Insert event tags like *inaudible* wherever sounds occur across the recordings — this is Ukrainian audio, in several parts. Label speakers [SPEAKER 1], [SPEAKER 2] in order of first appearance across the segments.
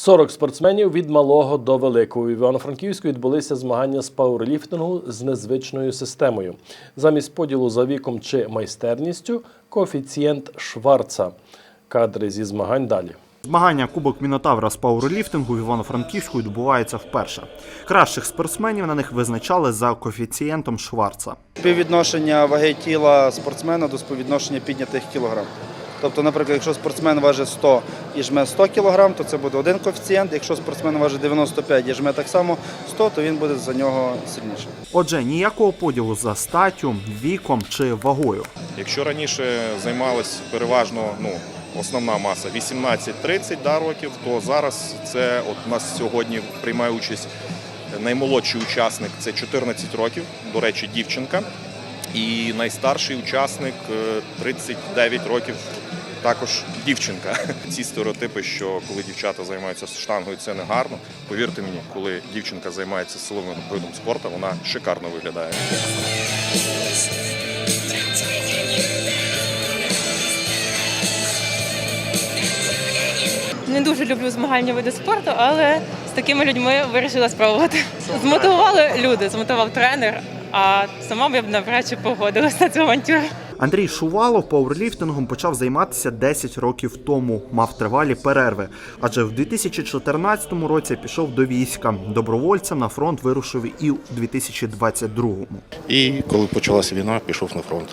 [SPEAKER 1] 40 спортсменів від малого до великого. У Івано-Франківську відбулися змагання з пауерліфтингу з незвичною системою. Замість поділу за віком чи майстерністю коефіцієнт Шварца. Кадри зі змагань далі.
[SPEAKER 2] Змагання Кубок Мінотавра з пауерліфтингу в Івано-Франківську відбувається вперше. Кращих спортсменів на них визначали за коефіцієнтом Шварца.
[SPEAKER 3] Співвідношення ваги тіла спортсмена до співвідношення піднятих кілограм. Тобто, наприклад, якщо спортсмен важить 100 і жме 100 кг, то це буде один коефіцієнт. Якщо спортсмен важить 95 і жме так само 100, то він буде за нього сильніший.
[SPEAKER 2] Отже, ніякого поділу за статтю, віком чи вагою.
[SPEAKER 4] Якщо раніше займалась переважно ну, основна маса 18-30 да, років, то зараз це от у нас сьогодні приймає участь наймолодший учасник це 14 років, до речі, дівчинка. І найстарший учасник е, 39 років. Також дівчинка. *laughs* Ці стереотипи, що коли дівчата займаються штангою, це не гарно. Повірте мені, коли дівчинка займається силовим видом спорту, вона шикарно виглядає.
[SPEAKER 5] Не дуже люблю змагальні види спорту, але з такими людьми вирішила спробувати. Змотивували люди, змотивував тренер, а сама б я б навряд чи погодилася на цю авантюру.
[SPEAKER 2] Андрій Шувалов пауерліфтингом почав займатися 10 років тому, мав тривалі перерви. Адже в 2014 році пішов до війська. Добровольцем на фронт вирушив і у 2022-му.
[SPEAKER 6] І коли почалася війна, пішов на фронт.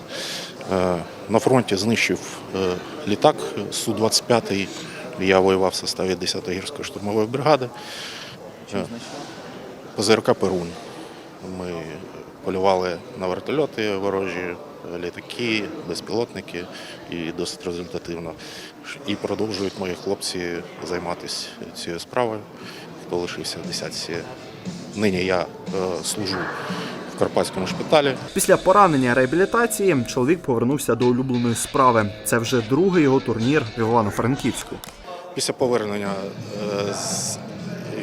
[SPEAKER 6] Е, На фронті знищив е, літак Су-25. Я воював в составі 10-ї гірської штурмової бригади. Е, ПЗРК Перун. Ми полювали на вертольоти ворожі, літаки, безпілотники і досить результативно. І продовжують мої хлопці займатися цією справою. Хто лишився в десятці. Нині я е, служу в Карпатському шпиталі.
[SPEAKER 2] Після поранення реабілітації чоловік повернувся до улюбленої справи. Це вже другий його турнір в Івано-Франківську.
[SPEAKER 6] Після повернення е, з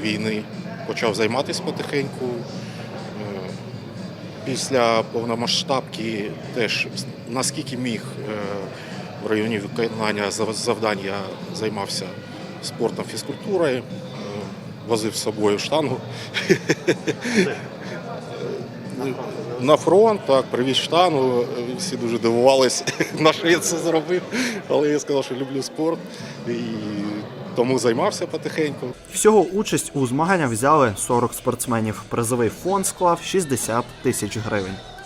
[SPEAKER 6] війни почав займатися потихеньку. Е, Після повномасштабки теж наскільки міг е, в районі виконання завдань я займався спортом, фізкультурою, возив з собою штангу. *laughs* На фронт, так, привіз штангу. Всі дуже дивувалися, *laughs* на що я це зробив. Але я сказав, що люблю спорт і тому займався потихеньку.
[SPEAKER 2] Всього участь у змаганнях взяли 40 спортсменів. Призовий фонд склав 60 тисяч гривень.